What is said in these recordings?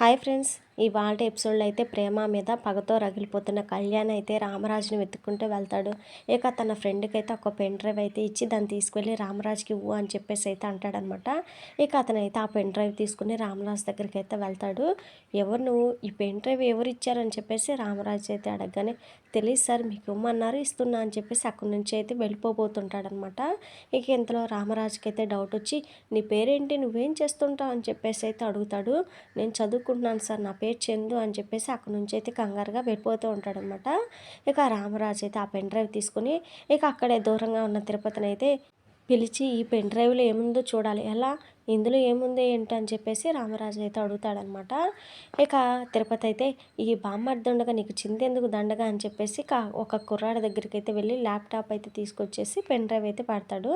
Hi friends ఇవాళ ఎపిసోడ్లో అయితే ప్రేమ మీద పగతో రగిలిపోతున్న కళ్యాణ్ అయితే రామరాజుని వెతుక్కుంటూ వెళ్తాడు. ఇక తన ఫ్రెండ్కి అయితే ఒక పెన్ డ్రైవ్ అయితే ఇచ్చి దాన్ని తీసుకెళ్ళి రామరాజుకి ఊ అని చెప్పేసి అయితే అంటాడనమాట. ఇక అతనైతే ఆ పెన్ డ్రైవ్ తీసుకుని రామరాజు దగ్గరికి అయితే వెళ్తాడు. ఎవరు నువ్వు? ఈ పెన్ డ్రైవ్ ఎవరు ఇచ్చారని చెప్పేసి రామరాజు అయితే అడగగానే తెలియదు సార్ మీకు ఇవ్వమన్నారు ఇస్తున్నా అని చెప్పేసి అక్కడి నుంచి అయితే వెళ్ళిపోబోతుంటాడనమాట. ఇక ఇంతలో రామరాజుకి అయితే డౌట్ వచ్చి నీ పేరేంటి? నువ్వేం చేస్తుంటావు? అని చెప్పేసి అయితే అడుగుతాడు. నేను చదువుకుంటున్నాను సార్ నా పేరు చందు అని చెప్పేసి అక్కడ నుంచి అయితే కంగారుగా వెళ్ళిపోతూ ఉంటాడనమాట. ఇక రామరాజు అయితే ఆ పెన్ డ్రైవ్ తీసుకుని ఇక అక్కడే దూరంగా ఉన్న తిరుపతిని అయితే పిలిచి ఈ పెన్ డ్రైవ్లో ఏముందో చూడాలి. ఎలా? ఇందులో ఏముంది ఏంటి? అని చెప్పేసి రామరాజు అయితే అడుగుతాడనమాట. ఇక తిరుపతి అయితే ఈ బామ్మడి దండగా నీకు చింతెందుకు దండగా? అని చెప్పేసి ఒక కుర్రాడి దగ్గరికి అయితే వెళ్ళి ల్యాప్టాప్ అయితే తీసుకొచ్చేసి పెన్ డ్రైవ్ అయితే పెడతాడు.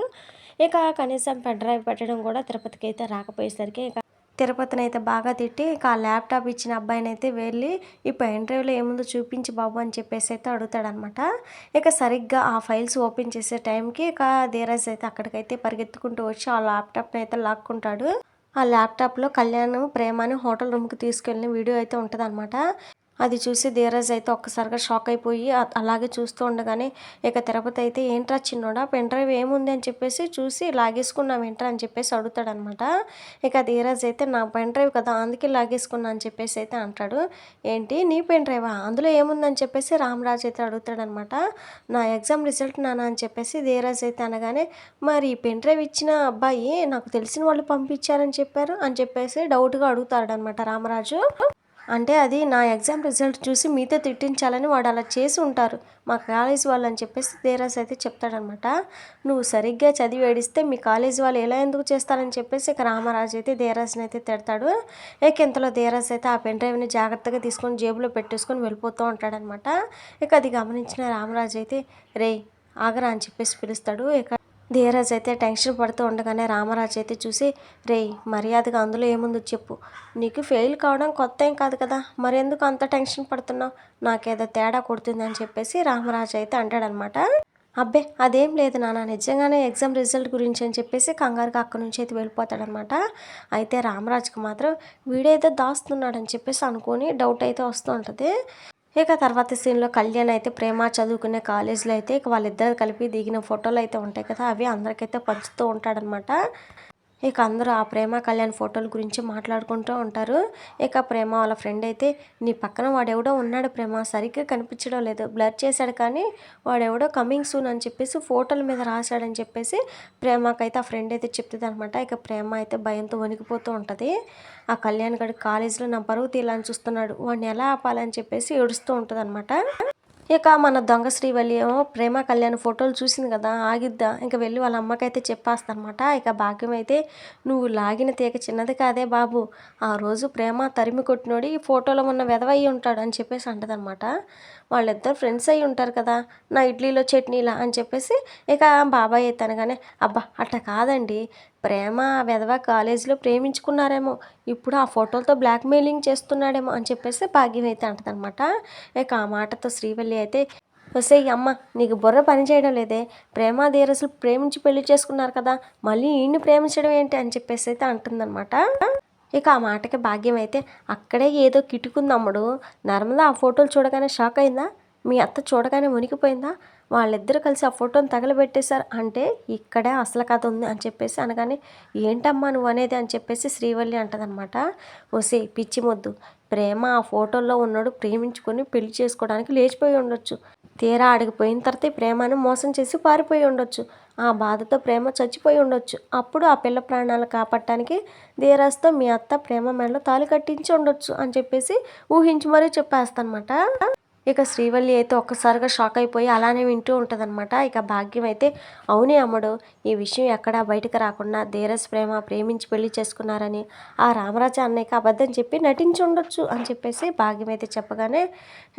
ఇక కనీసం పెన్ డ్రైవ్ పెట్టడం కూడా తిరుపతికి అయితే రాకపోయేసరికి ఇక తిరుపతిని అయితే బాగా తిట్టి ఇక ఆ ల్యాప్టాప్ ఇచ్చిన అబ్బాయిని అయితే వెళ్ళి ఈ పెన్ డ్రైవ్లో ఏముందో చూపించి బాబు అని చెప్పేసి అయితే అడుగుతాడనమాట ఇక సరిగ్గా ఆ ఫైల్స్ ఓపెన్ చేసే టైంకి ఇక ధీరజ్ అయితే అక్కడికైతే పరిగెత్తుకుంటూ వచ్చి ఆ ల్యాప్టాప్ని అయితే లాక్కుంటాడు. ఆ ల్యాప్టాప్లో కళ్యాణ్ ప్రేమని హోటల్ రూమ్కి తీసుకెళ్ళిన వీడియో అయితే ఉంటుంది అది చూసి ధీరజ్ అయితే ఒక్కసారిగా షాక్ అయిపోయి అలాగే చూస్తూ ఉండగానే ఇక తిరుపతి అయితే ఏంట్రా చిన్నోడా? పెన్ డ్రైవ్ ఏముంది? అని చెప్పేసి చూసి లాగేసుకున్నాం ఏంట్రా? అని చెప్పేసి అడుగుతాడనమాట. ఇక ధీరజ్ అయితే నా పెన్ డ్రైవ్ కదా అందుకే లాగేసుకున్నా అని చెప్పేసి అయితే అంటాడు. ఏంటి? నీ పెన్ డ్రైవా? అందులో ఏముందని చెప్పేసి రామరాజ్ అయితే అడుగుతాడనమాట. నా ఎగ్జామ్ రిజల్ట్ నానా? అని చెప్పేసి ధీరజ్ అయితే అనగానే మరి పెన్ డ్రైవ్ ఇచ్చిన అబ్బాయి నాకు తెలిసిన వాళ్ళు పంపించారని చెప్పారు? అని చెప్పేసి డౌట్గా అడుగుతాడనమాట రామరాజు. అంటే అది నా ఎగ్జామ్ రిజల్ట్ చూసి మీతో తిట్టించాలని వాడు అలా చేసి ఉంటారు. మా కాలేజ్ వాళ్ళు అని చెప్పేసి ధీరాజ్ అయితే చెప్తాడనమాట. నువ్వు సరిగ్గా చదివి ఏడిస్తే మీ కాలేజ్ వాళ్ళు ఎలా ఎందుకు చేస్తారని చెప్పేసి ఇక రామరాజు అయితే ధీరాజ్ని అయితే తిడతాడు. ఇక ఇంతలో ధీరాజ్ అయితే ఆ పెన్ డ్రైవ్ని జాగ్రత్తగా తీసుకొని జేబులో పెట్టేసుకొని వెళ్ళిపోతూ ఉంటాడనమాట. ఇక అది గమనించిన రామరాజు అయితే రే ఆగరా అని చెప్పేసి పిలుస్తాడు. ఇక ధీరజ్ అయితే టెన్షన్ పడుతూ ఉండగానే రామరాజు అయితే చూసి రే మర్యాదగా అందులో ఏముందో చెప్పు. నీకు ఫెయిల్ కావడం కొత్త ఏం కాదు కదా. మరెందుకు అంత టెన్షన్ పడుతున్నావు? నాకేదో తేడా కొడుతుందని చెప్పేసి రామరాజు అయితే అంటాడనమాట. అబ్బే అదేం లేదు నాన్న. నిజంగానే ఎగ్జామ్ రిజల్ట్ గురించి అని చెప్పేసి కంగారుగా అక్కడి నుంచి అయితే వెళ్ళిపోతాడనమాట. అయితే రామరాజుకి మాత్రం వీడేదో దాస్తున్నాడని చెప్పేసి అనుకొని డౌట్ అయితే వస్తూ ఉంటుంది. ఇక తర్వాత సీన్లో కళ్యాణ్ అయితే ప్రేమ చదువుకునే కాలేజీలో అయితే ఇక వాళ్ళిద్దరు కలిపి దిగిన ఫోటోలు అయితే ఉంటాయి కదా అవి అందరికైతే పంచుతూ ఉంటాడనమాట ఇక అందరూ ఆ ప్రేమ కళ్యాణ్ ఫోటోల గురించి మాట్లాడుకుంటూ ఉంటారు. ఇక ప్రేమ వాళ్ళ ఫ్రెండ్ అయితే నీ పక్కన వాడెవడో ఉన్నాడు ప్రేమ సరిగ్గా కనిపించడం లేదు బ్లర్ చేశాడు కానీ వాడెవడో కమింగ్ సూన్ అని చెప్పేసి ఫోటోల మీద రాశాడని చెప్పేసి ప్రేమకైతే ఆ ఫ్రెండ్ అయితే చెప్తుంది అనమాట ఇక ప్రేమ అయితే భయంతో వణికిపోతూ ఉంటుంది. ఆ కళ్యాణ్ గడి కాలేజీలో నా పరువు తీయాలని చూస్తున్నాడు వాడిని ఎలా ఆపాలని చెప్పేసి ఏడుస్తూ ఉంటుంది అనమాట ఇక మన దొంగ శ్రీవల్లి ఏమో ప్రేమ కళ్యాణ్ ఫోటోలు చూసింది కదా ఆగిద్దా? ఇంకా వెళ్ళి వాళ్ళ అమ్మకైతే చెప్పేస్తానమాట. ఇక భాగ్యం అయితే నువ్వు లాగిన తీగ చిన్నది కాదే బాబు. ఆ రోజు ప్రేమ తరిమి కొట్టినోడి ఈ ఫోటోలో ఉన్న వెదవయ్యి ఉంటాడు అని చెప్పేసి అంటదనమాట. వాళ్ళిద్దరు ఫ్రెండ్స్ అయి ఉంటారు కదా నా ఇడ్లీలో చట్నీలా అని చెప్పేసి ఇక బాబాయ్ అయితే అనగానే అబ్బా అట్ట కాదండి. ప్రేమ వెధవ కాలేజీలో ప్రేమించుకున్నారేమో. ఇప్పుడు ఆ ఫోటోలతో బ్లాక్మెయిలింగ్ చేస్తున్నాడేమో అని చెప్పేసి భాగ్యం అయితే అంటదనమాట. ఇక ఆ మాటతో శ్రీవల్లి అయితే వస్తే అమ్మ నీకు బుర్ర పని చేయడం లేదే. ప్రేమ ధీరసులు ప్రేమించి పెళ్ళి చేసుకున్నారు కదా మళ్ళీ ఈయన్ని ప్రేమించడం ఏంటి? అని చెప్పేసి అయితే అంటుందన్నమాట ఇక ఆ మాటకి భాగ్యం అయితే అక్కడే ఏదో కిటుకుందమ్ముడు నర్మదా ఆ ఫోటోలు చూడగానే షాక్ అయిందా? మీ అత్త చూడగానే మునిగిపోయిందా? వాళ్ళిద్దరు కలిసి ఆ ఫోటోని తగలబెట్టేశారు. అంటే ఇక్కడే అసలు కథ ఉంది అని చెప్పేసి అనగానే ఏంటమ్మా నువ్వు అనేది? అని చెప్పేసి శ్రీవల్లి అంటదనమాట. ఓసే పిచ్చి మొద్దు. ప్రేమ ఆ ఫోటోల్లో ఉన్నాడు ప్రేమించుకొని పెళ్ళి చేసుకోవడానికి లేచిపోయి ఉండొచ్చు. తీరా అడిగిపోయిన తర్వాత ప్రేమను మోసం చేసి పారిపోయి ఉండొచ్చు. ఆ బాధతో ప్రేమ చచ్చిపోయి ఉండొచ్చు. అప్పుడు ఆ పిల్ల ప్రాణాలు కాపాడటానికి ధీరాస్తో మీ అత్త ప్రేమ మెడలో తాళి కట్టించి ఉండొచ్చు అని చెప్పేసి ఊహించి మరీ చెప్పేస్తానమాట. ఇక శ్రీవల్లి అయితే ఒక్కసారిగా షాక్ అయిపోయి అలానే వింటూ ఉంటుందన్నమాట. ఇక భాగ్యం అయితే అవునే అమ్మడు. ఈ విషయం ఎక్కడా బయటకు రాకుండా ధీరజ్ ప్రేమ ప్రేమించి పెళ్ళి చేసుకున్నారని ఆ రామరాజా అన్నయ్యకి అబద్ధం చెప్పి నటించి ఉండొచ్చు అని చెప్పేసి భాగ్యం అయితే చెప్పగానే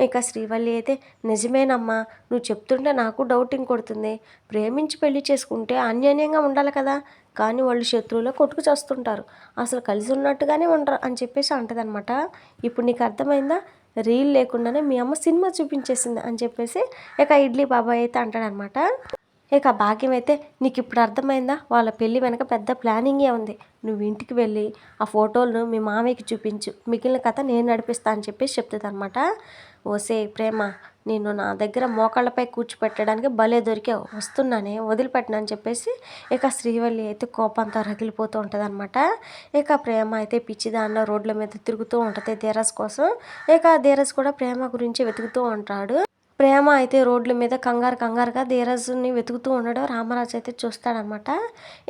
ఇక శ్రీవల్లి అయితే నిజమేనమ్మా నువ్వు చెప్తుంటే నాకు డౌటింగ్ కొడుతుంది. ప్రేమించి పెళ్ళి చేసుకుంటే అన్యోన్యంగా ఉండాలి కదా. కానీ వాళ్ళు శత్రువులో కొట్టుకు చేస్తుంటారు. అసలు కలిసి ఉన్నట్టుగానే ఉండరు అని చెప్పేసి అంటదనమాట ఇప్పుడు నీకు అర్థమైందా? రీల్ లేకుండానే మీ అమ్మ సినిమా చూపించేసింది అని చెప్పేసి ఇక ఇడ్లీ బాబాయ్ అయితే అంటాడనమాట. ఇక భాగ్యం అయితే నీకు ఇప్పుడు అర్థమైందా? వాళ్ళ పెళ్ళి వెనక పెద్ద ప్లానింగే ఉంది. నువ్వు ఇంటికి వెళ్ళి ఆ ఫోటోలను మీ మామయ్యకి చూపించు. మిగిలిన కథ నేను నడిపిస్తా అని చెప్పేసి చెప్తుంది అనమాట ఓసే ప్రేమ నేను నా దగ్గర మోకాళ్ళపై కూర్చోపెట్టడానికి భలే దొరికావు. వస్తున్నానే వదిలిపెట్టను అని చెప్పేసి ఇక శ్రీవల్లి అయితే కోపంతో రగిలిపోతూ ఉంటుంది అనమాట ఇక ప్రేమ అయితే పిచ్చిదాన్న రోడ్ల మీద తిరుగుతూ ఉంటుంది ధీరస్ కోసం. ఇక ధీరస్ కూడా ప్రేమ గురించి వెతుకుతూ ఉంటాడు. ప్రేమ అయితే రోడ్ల మీద కంగారు కంగారుగా ధీరజ్ని వెతుకుతూ ఉండడం రామరాజు అయితే చూస్తాడనమాట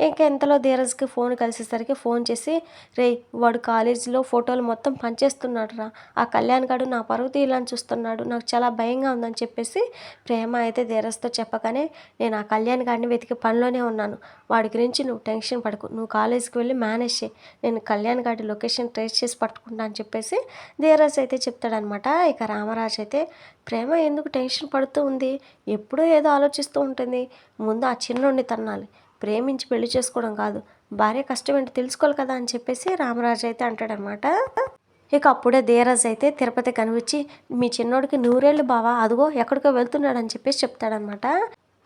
ఇంకా ఇంతలో ధీరజ్కి ఫోన్ కలిసేసరికి ఫోన్ చేసి రే వాడు కాలేజీలో ఫోటోలు మొత్తం పంచేస్తున్నాడు రా ఆ కళ్యాణ్ గారు నా పరువు తీయాలని చూస్తున్నాడు. నాకు చాలా భయంగా ఉందని చెప్పేసి ప్రేమ అయితే ధీరజ్తో చెప్పగానే నేను ఆ కళ్యాణ్ గారిని వెతికి పనిలోనే ఉన్నాను. వాడి గురించి నువ్వు టెన్షన్ పడకు. నువ్వు కాలేజీకి వెళ్ళి మేనేజ్ చేయి. నేను కళ్యాణ్ గారి లొకేషన్ ట్రేస్ చేసి పట్టుకుంటా అని చెప్పేసి ధీరజ్ అయితే చెప్తాడనమాట ఇక రామరాజు అయితే ప్రేమ ఎందుకు టెన్షన్ పడుతూ ఉంది. ఎప్పుడూ ఏదో ఆలోచిస్తూ ఉంటుంది. ముందు ఆ చిన్నోడిని తన్నాలి. ప్రేమించి పెళ్ళి చేసుకోవడం కాదు. భార్య కష్టం ఏంటి తెలుసుకోవాలి కదా అని చెప్పేసి రామరాజు అయితే అంటాడనమాట ఇక అప్పుడే ధీరజ్ అయితే తిరుపతి కనిపించి మీ చిన్నోడికి నూరేళ్ళు బావా. అదిగో ఎక్కడికో వెళ్తున్నాడు అని చెప్పేసి చెప్తాడనమాట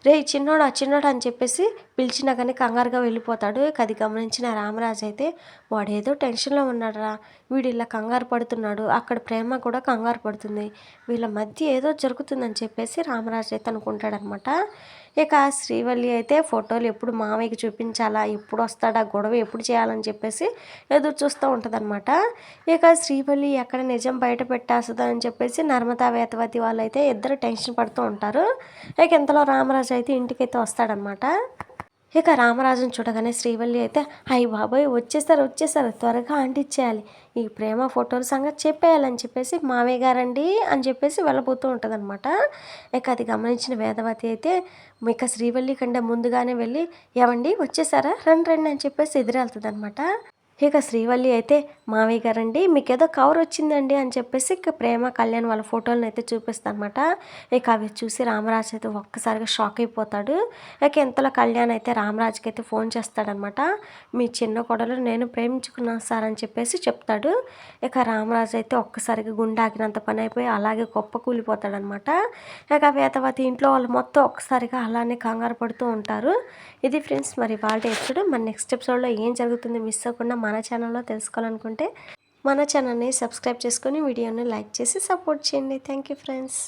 రే చిన్నోడు ఆ చిన్నోడు అని చెప్పేసి పిలిచినా కానీ కంగారుగా వెళ్ళిపోతాడు. ఇక అది గమనించిన రామరాజు అయితే వాడు ఏదో టెన్షన్లో ఉన్నాడురా. వీడు ఇలా కంగారు పడుతున్నాడు. అక్కడ ప్రేమ కూడా కంగారు పడుతుంది. వీళ్ళ మధ్య ఏదో జరుగుతుందని చెప్పేసి రామరాజు అయితే అనుకుంటాడనమాట. ఇక శ్రీవల్లి అయితే ఫోటోలు ఎప్పుడు మామయ్యకి చూపించాలా? ఎప్పుడు వస్తాడా? గొడవ ఎప్పుడు చేయాలని చెప్పేసి ఎదురు చూస్తూ ఉంటుందన్నమాట. ఇక శ్రీవల్లి ఎక్కడ నిజం బయట పెట్టేస్తుందని చెప్పేసి నర్మదా వేతవతి వాళ్ళు అయితే ఇద్దరు టెన్షన్ పడుతూ ఉంటారు. ఇక ఇంతలో రామరాజు అయితే ఇంటికైతే వస్తాడనమాట ఇక రామరాజును చూడగానే శ్రీవల్లి అయితే అయ్యి బాబోయ్ వచ్చేసారు వచ్చేసారు త్వరగా అంటించేయాలి ఈ ప్రేమ ఫోటోల సంగతి చెప్పేయాలని చెప్పేసి మావయ్య గారండి అని చెప్పేసి వెళ్ళబోతూ ఉంటుందన్నమాట. ఇక అది గమనించిన వేదవతి అయితే ఇక శ్రీవల్లి కంటే ముందుగానే వెళ్ళి ఏమండి వచ్చేసారా? రండి రండి అని చెప్పేసి ఎదురెళ్తుంది అనమాట ఇక శ్రీవల్లి అయితే మావయ్య గారండి మీకు ఏదో కవర్ వచ్చిందండి అని చెప్పేసి ఇక ప్రేమ కళ్యాణ్ వాళ్ళ ఫోటోలను అయితే చూపిస్తానమాట ఇక అవి చూసి రామరాజు అయితే ఒక్కసారిగా షాక్ అయిపోతాడు. ఇక ఇంతలో కళ్యాణ్ అయితే రామరాజ్కి అయితే ఫోన్ చేస్తాడనమాట మీ చిన్న కొడలు నేను ప్రేమించుకున్నాను సార్ అని చెప్పేసి చెప్తాడు. ఇక రామరాజ్ అయితే ఒక్కసారిగా గుండె ఆగినంత పని అయిపోయి అలాగే గొప్ప కూలిపోతాడనమాట ఇక వేతవతి ఇంట్లో వాళ్ళు మొత్తం ఒక్కసారిగా అలానే కంగారు పడుతూ ఉంటారు. ఇది ఫ్రెండ్స్ మరి వాళ్ళ ఎప్పుడు మన నెక్స్ట్ ఎపిసోడ్లో ఏం జరుగుతుంది మిస్ అవ్వకుండా మన ఛానల్లో తెలుసుకోవాలనుకుంటే మన ఛానల్ని సబ్స్క్రైబ్ చేసుకొని వీడియోని లైక్ చేసి సపోర్ట్ చేయండి. Thank you friends